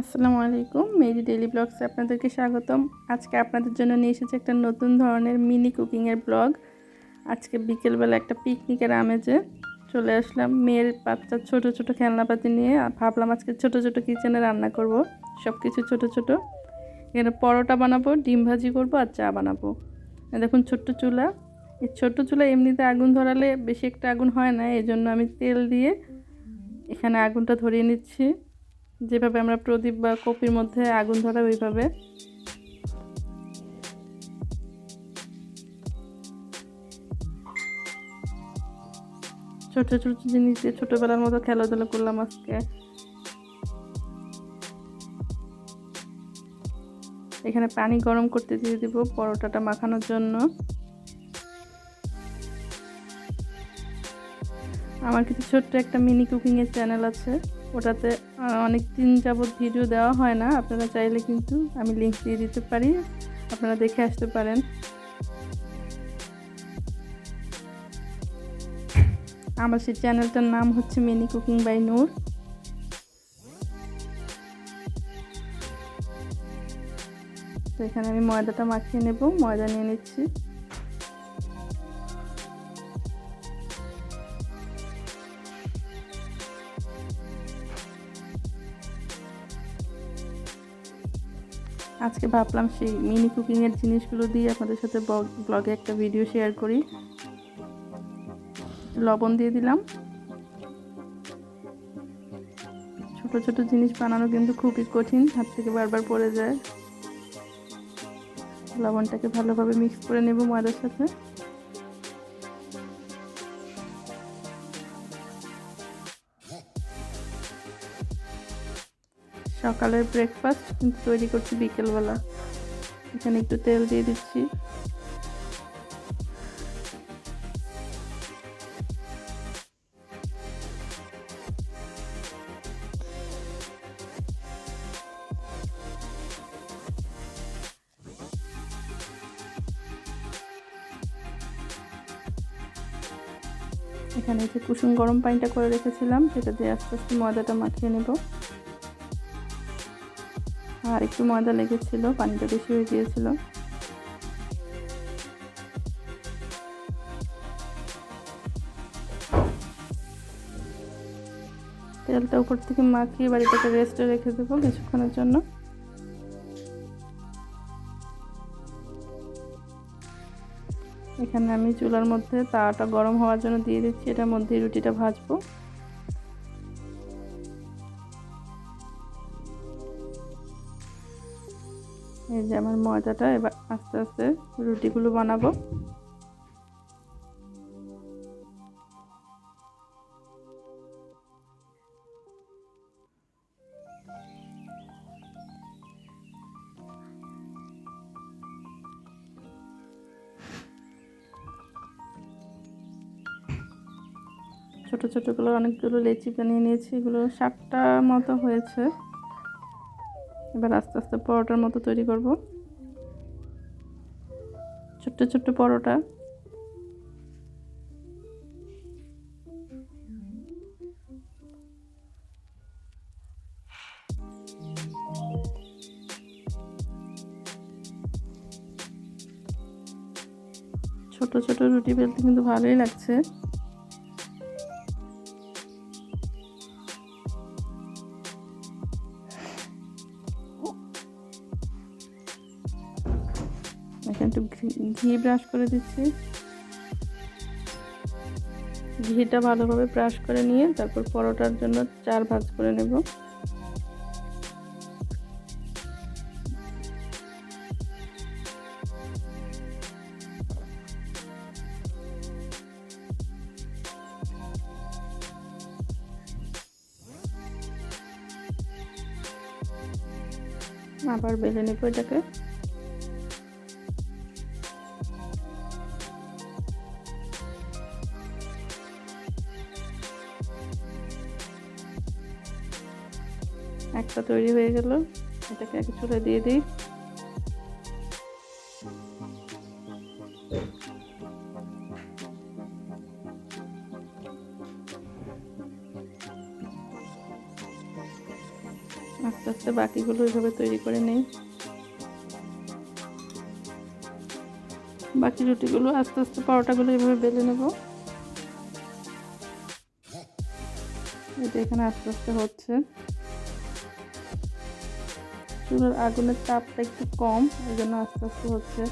আসসালামু আলাইকুম Mary daily ব্লগসে আপনাদেরকে স্বাগতম। আজকে আপনাদের জন্য নিয়ে এসেছি একটা নতুন ধরনের মিনি কুকিংয়ের ব্লগ আজকে বিকেলবেলা একটা পিকনিকের আমেজে চলে আসলাম মেয়ের বাচ্চা ছোট ছোট খেলনাপাতি নিয়ে। ভাবলাম আজকে ছোট ছোট কিচেনে রান্না করব। সব কিছু ছোট ছোট। এখানে পরোটা বানাবো, ডিম ভাজি করব আর চা বানাবো। দেখুন ছোট্ট চুলা। এই ছোট্ট চুলা এমনিতে আগুন ধরালে বেশি একটা আগুন হয় না এই জন্য আমি তেল দিয়ে এখানে আগুনটা ধরিয়ে নিচ্ছি। যেভাবে আমরা প্রদীপ বা কপির মধ্যে আগুন ধরা ওইভাবে। ছোট ছোট জিনিস দিয়ে ছোটবেলার মতো খেলাধুলা করলাম আজকে। এখানে পানি গরম করতে দিয়ে দিব পরোটাটা মাখানোর জন্য। আমার কিছু ছোট্ট একটা মিনি কুকিংয়ের চ্যানেল আছে। ওটাতে অনেক দিন যাবৎ ভিডিও দেওয়া হয় না, আপনারা চাইলে কিন্তু আমি লিঙ্ক দিয়ে দিতে পারি, আপনারা দেখে আসতে পারেন। আমার সেই চ্যানেলটার নাম হচ্ছে মিনি কুকিং বাই নূর তো এখানে আমি ময়দাটা মাখিয়ে নেব, ময়দা নিয়ে নিচ্ছি। আজকে ভাবলাম সেই মিনি কুকিংয়ের জিনিসগুলো দিয়ে আপনাদের সাথে ব্লগে একটা ভিডিও শেয়ার করি। লবণ দিয়ে দিলাম। ছোট ছোট জিনিস বানানো কিন্তু খুবই কঠিন, হাত থেকে বারবার পড়ে যায়। লবণটাকে ভালোভাবে মিক্স করে নেব ময়দার সাথে। সকালের ব্রেকফাস্ট কিন্তু তৈরি করছি বিকেলবেলা। এখানে একটু তেল দিয়ে দিচ্ছি। এখানে যে কুসুম গরম পানিটা করে রেখেছিলাম, সেটা দিয়ে আস্তে আস্তে ময়দাটা মাখিয়ে নেব। আর একটু ময়দা লেগেছিল, পানিটা বেশি হয়ে গিয়েছিল। তেলটা উপর থেকে মাখিয়ে বাড়িটাকে রেস্টে রেখে দেবো কিছুক্ষণের জন্য। এখানে আমি চুলার মধ্যে তাওয়াটা গরম হওয়ার জন্য দিয়ে দিচ্ছি, এটার মধ্যে রুটিটা ভাজবো। এই যে আমার ময়দাটা, এবার আস্তে আস্তে রুটিগুলো বানাবো। ছোট ছোটোগুলো অনেকগুলো লেচি বানিয়ে নিয়েছি। এগুলো সাতটা মতো হয়েছে। এবার আস্তে আস্তে পরোটার মতো তৈরি করব। ছোট্ট ছোট্ট পরোটা। ছোট ছোট রুটি বেলতে কিন্তু ভালোই লাগছে। ঘি ব্রাশ করে দিচ্ছি। ঘিটা ভালোভাবে ব্রাশ করে নিয়ে তারপর পরোটার জন্য চার ভাজ করে নেব। আবার বেলে নেব এটাকে। তৈরি হয়ে গেল। এটাকে আগে চুলে দিয়ে দিই। আস্তে আস্তে বাকিগুলো এভাবে তৈরি করে নেই। বাকি রুটিগুলো, আস্তে আস্তে পরোটাগুলো এভাবে বেলে নেব। এটা এখানে আস্তে আস্তে হচ্ছে। চুলার আগুনের তাপটা একটু কম এই জন্য আস্তে আস্তে হচ্ছে।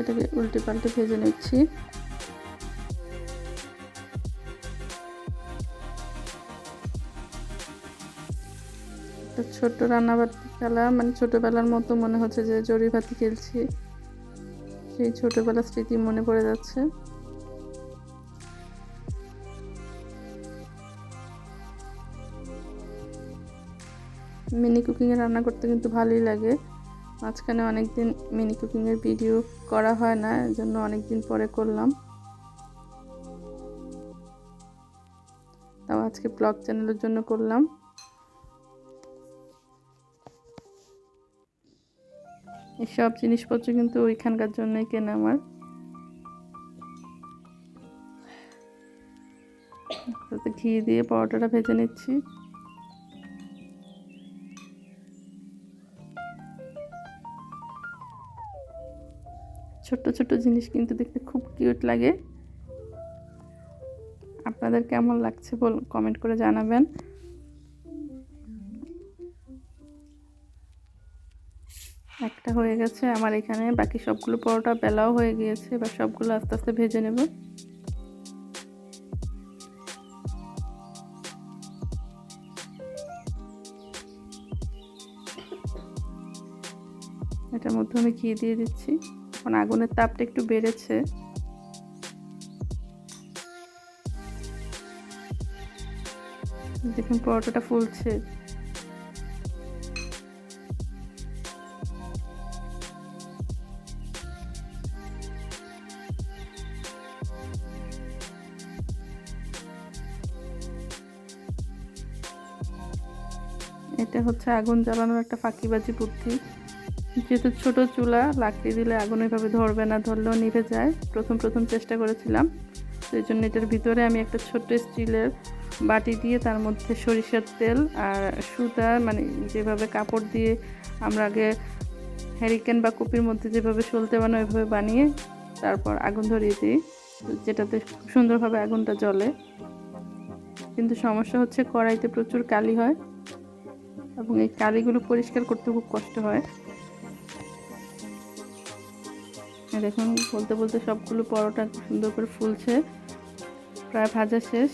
এটাকে উল্টে পাল্টে ভেজে নিচ্ছি। ছোট্ট রান্নাবাতি খেলা মানে ছোটবেলার মতো মনে হচ্ছে যে জরি ভাতি খেলছি। সেই ছোটবেলার স্মৃতি মনে পড়ে যাচ্ছে। মিনি কুকিংয়ে রান্না করতে কিন্তু ভালোই লাগে। মাঝখানে অনেক দিন মিনি কুকিংয়ের ভিডিও করা হয় না এর জন্য অনেক দিন পরে করলাম। তাও আজকে ব্লগ চ্যানেলের জন্য করলাম। এসব জিনিসপত্র কিন্তু ওইখানকার জন্যই কেনা আমার। ঘি দিয়ে পরোটাটা ভেজে নিচ্ছি। ছোট্ট ছোট্ট জিনিস কিন্তু দেখতে খুব কিউট লাগে। আপনাদের কেমন লাগছে বল, কমেন্ট করে জানাবেন। একটা হয়ে গেছে আমার এখানে, বাকি সবগুলো পরোটা বেলাও হয়ে গিয়েছে, এবার সবগুলো আস্তে আস্তে ভেজে নেব। এটার মধ্যে আমি ঘি দিয়ে দিচ্ছি। এখন আগুনের তাপটা একটু বেড়েছে। দেখুন, পরোটাটা ফুলছে। এটা হচ্ছে আগুন জ্বালানোর একটা ফাঁকিবাজি বুদ্ধি। যেহেতু ছোট চুলা, লাকড়ি দিলে আগুন ওইভাবে ধরবে না, ধরলেও নিভে যায়। প্রথম প্রথম চেষ্টা করেছিলাম। সেই জন্য এটার ভিতরে আমি একটা ছোট্ট স্টিলের বাটি দিয়ে তার মধ্যে সরিষার তেল আর সুতা মানে যেভাবে কাপড় দিয়ে আমরা আগে হ্যারিকেন বা কপির মধ্যে যেভাবে সলতে বানো ওইভাবে বানিয়ে তারপর আগুন ধরিয়ে দিই, যেটাতে খুব সুন্দরভাবে আগুনটা জ্বলে। কিন্তু সমস্যা হচ্ছে কড়াইতে প্রচুর কালি হয় এবং এই কালিগুলো পরিষ্কার করতে খুব কষ্ট হয়। দেখুন, বলতে বলতে সবগুলো পরোটা সুন্দর করে ফুলছে। প্রায় ভাজা শেষ।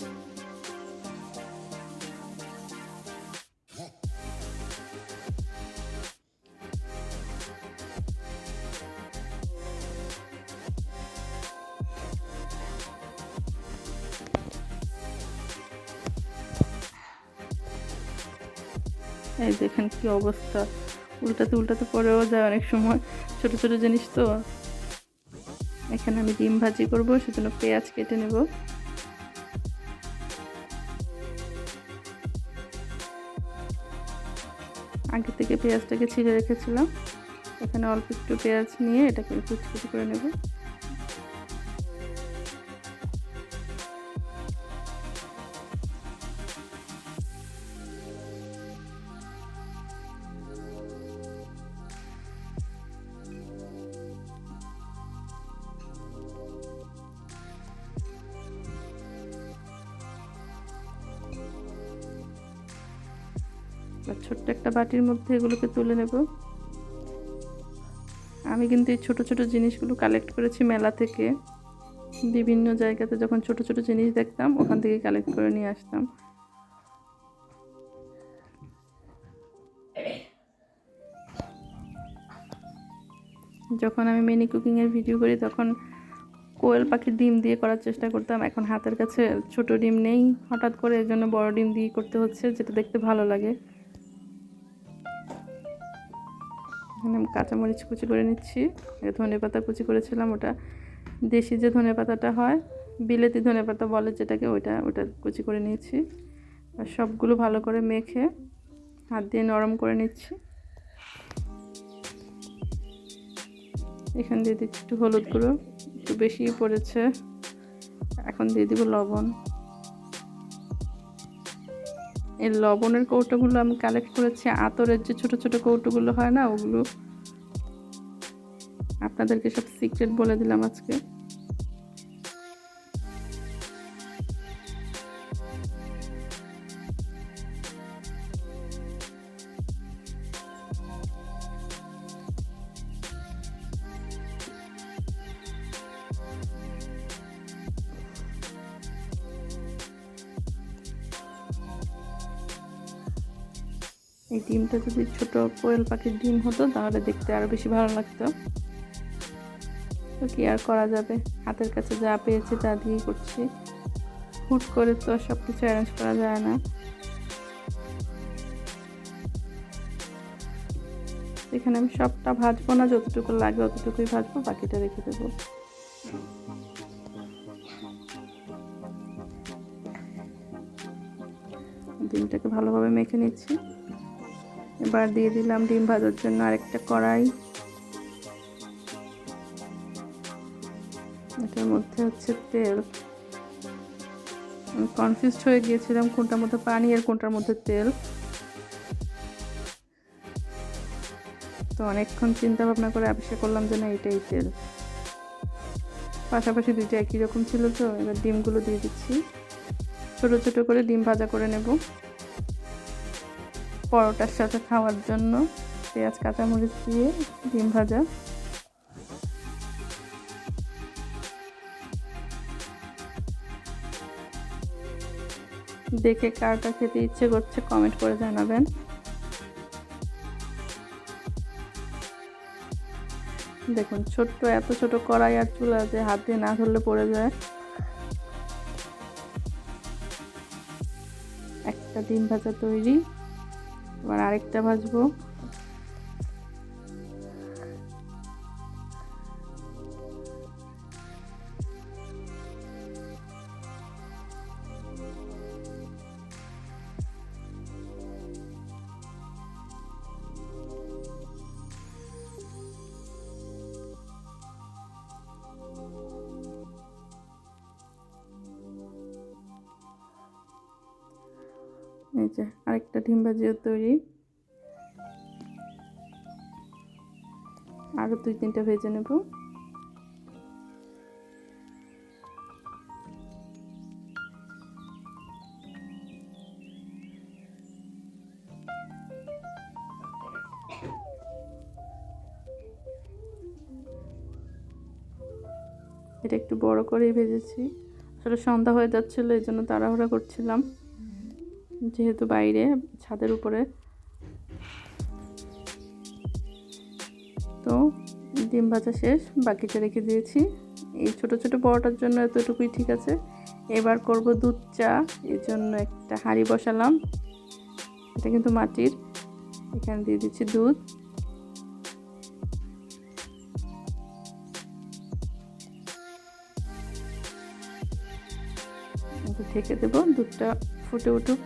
এই দেখেন কি অবস্থা। উল্টাতে উল্টাতে পরেও যায় অনেক সময়। ছোট ছোট জিনিস তো। এখানে আমি ডিম ভাজি করব, সেজন্য পেঁয়াজ কেটে নেব। আগে থেকে পেঁয়াজটাকে ছিঁড়ে রেখেছিলাম। এখানে অল্প একটু পেঁয়াজ নিয়ে এটাকে কুচি কুচি করে নেব। বা ছোট্ট একটা বাটির মধ্যে এগুলোকে তুলে নেব। আমি কিন্তু এই ছোটো ছোটো জিনিসগুলো কালেক্ট করেছি মেলা থেকে। বিভিন্ন জায়গাতে যখন ছোট ছোট জিনিস দেখতাম, ওখান থেকে কালেক্ট করে নিয়ে আসতাম। যখন আমি মিনি কুকিংয়ের ভিডিও করি, তখন কোয়েল পাখির ডিম দিয়ে করার চেষ্টা করতাম। এখন হাতের কাছে ছোট ডিম নেই। হঠাৎ করে এর জন্য বড় ডিম দিয়ে করতে হচ্ছে, যেটা দেখতে ভালো লাগে। এখানে আমি কাঁচামরিচ কুচি করে নিচ্ছি। ধনে পাতা কুচি করেছিলাম, ওটা দেশি যে ধনে পাতাটা হয়, বিলেতি ধনে পাতা বলে যেটাকে, ওইটা, ওটা কুচি করে নিয়েছি। আর সবগুলো ভালো করে মেখে হাত দিয়ে নরম করে নিচ্ছি। এখান দিয়ে দিচ্ছি একটু হলুদ গুঁড়ো, একটু বেশিই পড়েছে। এখন দিয়ে দিব লবণ। এই লবণের কৌটোগুলো আমি কালেক্ট করেছি, আতরের যে ছোট ছোট কৌটোগুলো হয় না, ওগুলো। আপনাদেরকে সব সিক্রেট বলে দিলাম আজকে। যদি ছোট কোয়েল পাখির ডিম হতো, তাহলে দেখতে আরও বেশি ভালো লাগতো। তো কি আর করা যাবে? হাতের কাছে যা পেয়েছি তা দিয়েই করছি। হুট করে তো সব কিছু অ্যারেঞ্জ করা যায় না। এখানে আমি সবটা ভাজবো না, যতটুকু লাগে অতটুকুই ভাজবো, বাকিটা রেখে দেবো। ডিমটাকে ভালোভাবে মেখে নিচ্ছি। এবার দিয়ে দিলাম ডিম ভাজার জন্য আরেকটা কড়াই। এটার মধ্যে হচ্ছে তেল। কনফিউজড হয়ে গিয়েছিলাম কোনটার মধ্যে পানি আর কোনটার মধ্যে তেল। তো অনেকক্ষণ চিন্তা ভাবনা করে আবিষ্কার করলাম যে না, এটাই তেল। পাশাপাশি দুইটা একই রকম ছিল তো, এবার ডিমগুলো দিয়ে দিচ্ছি। ছোটো ছোটো করে ডিম ভাজা করে নেব। পরোটার সাথে খাওয়ার জন্য পেঁয়াজ, কাঁচামরিচ দিয়ে ডিম ভাজা। দেখে কারটা খেতে ইচ্ছে করছে কমেন্ট করে জানাবেন। দেখুন, ছোট্ট, এত ছোট কড়াই আর চুলা যে হাত দিয়ে না ধরলে পড়ে যায়। একটা ডিম ভাজা তৈরি। এবার আরেকটা ভাজবো। এই যে, আরেকটা ডিম তৈরি। আরও দুই তিনটা ভেজে নেব। এটা একটু বড় করেই ভেজেছি। আসলে সন্ধ্যা হয়ে যাচ্ছিল, এই জন্য তাড়াহুড়া করছিলাম। যেহেতু বাইরে, ছাদের উপরে। তো ডিম ভাজা শেষ, বাকিটা রেখে দিয়েছি। এই ছোট ছোট বড়টার জন্য এতটুকুই ঠিক আছে। এবার করব দুধ চা, এর জন্য একটা হাঁড়ি বসালাম। এটা কিন্তু মাটির। এখানে দিয়ে দিচ্ছি দুধ। ঢেকে দেবো, দুধটা ফুটে উঠুক।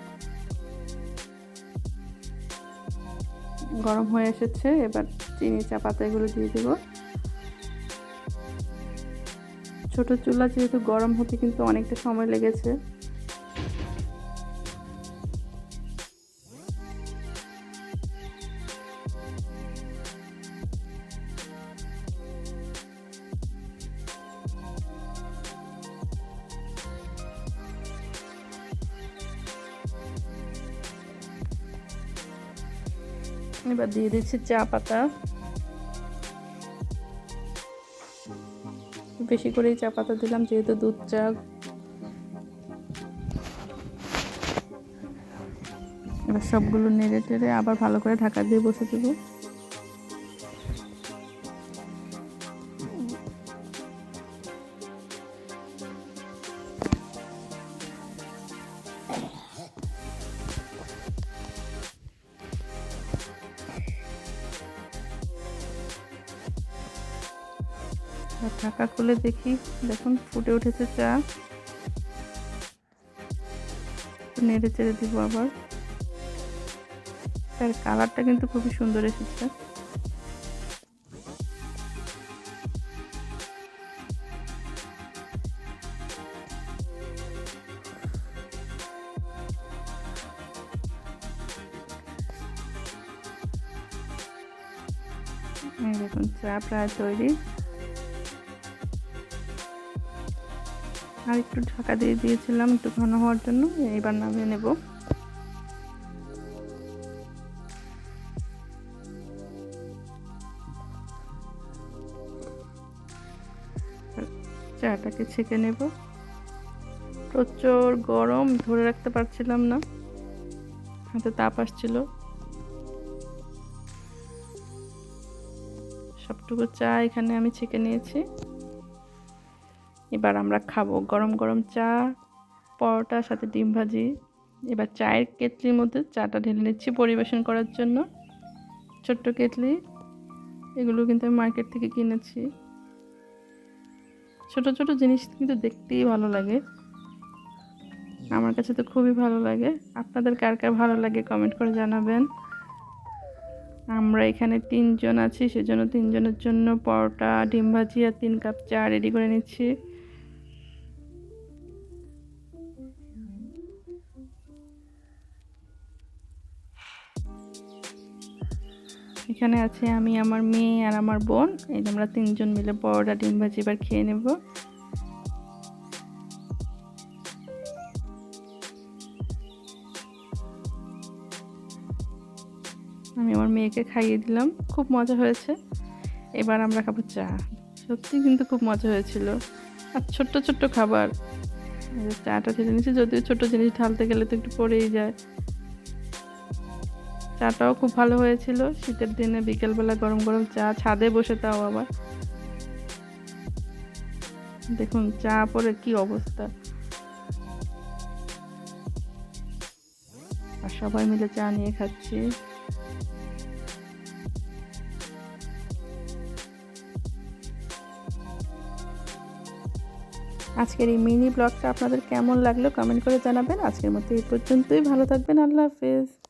গরম হয়ে এসেছে, এবার চিনি চা পাতা এগুলো দিয়ে দেবো। ছোটো চুলা যেহেতু গরম হতে কিন্তু অনেকটা সময় লেগেছে। এবার দিয়ে দিচ্ছি চা পাতা। বেশি করেই চা পাতা দিলাম, যেহেতু দুধ চা। এবার সবগুলো নেড়ে টেড়ে আবার ভালো করে ঢাকা দিয়ে বসে দেবো। ঢাকা খুলে দেখি। দেখুন, ফুটে উঠেছে চা। নেড়ে চেড়ে দিব আবার। তার কালারটা কিন্তু খুবই সুন্দর এসেছে। দেখুন, চা প্রায় তৈরি। আর একটু ঢাকা দিয়ে দিয়েছিলাম একটু ঘন হওয়ার জন্য এইবার নামিয়ে নেব। চাটাকে ছেঁকে নেব। প্রচুর গরম, ধরে রাখতে পারছিলাম না। হাতে তাপ আসছিল। সবটুকু চা এখানে আমি ছেঁকে নিয়েছি। এবার আমরা খাব। গরম গরম চা পরোটার সাথে ডিম ভাজি। এবার চায়ের কেটলির মধ্যে চাটা ঢেলে নিচ্ছি পরিবেশন করার জন্য। ছোট্ট কেটলি, এগুলো কিন্তু আমি মার্কেট থেকে কিনেছি। ছোট ছোট জিনিস কিন্তু দেখতেই ভালো লাগে। আমার কাছে তো খুবই ভালো লাগে। আপনাদের কার কার ভালো লাগে কমেন্ট করে জানাবেন। আমরা এখানে তিনজন আছি, সেজন্য তিনজনের জন্য পরোটা, ডিম ভাজি আর তিন কাপ চা রেডি করে নিচ্ছি। এখানে আছে আমি, আমার মেয়ে আর আমার বোন। এই আমরা তিনজন মিলে পরোটা, ডিম ভাজি এবার খেয়ে নেব। আমি আমার মেয়েকে খাইয়ে দিলাম। খুব মজা হয়েছে। এবার আমরা খাব চা। সত্যি কিন্তু খুব মজা হয়েছিল। আর ছোট্ট ছোট্ট খাবার। চাটা ছেড়ে নিচ্ছি যদিও ছোটো জিনিস ঢালতে গেলে তো একটু পড়েই যায়। চাটাও খুব ভালো হয়েছিল। শীতের দিনে বিকেলবেলা গরম গরম চা, ছাদে বসে তাও আবার। দেখুন, চা পরে কি অবস্থা। আর সবাই মিলে চা নিয়ে খাচ্ছি। আজকের এই মিনি ব্লগটা আপনাদের কেমন লাগল কমেন্ট করে জানাবেন। আজকের মতো এই পর্যন্তই। ভালো থাকবেন। আল্লাহ হাফেজ।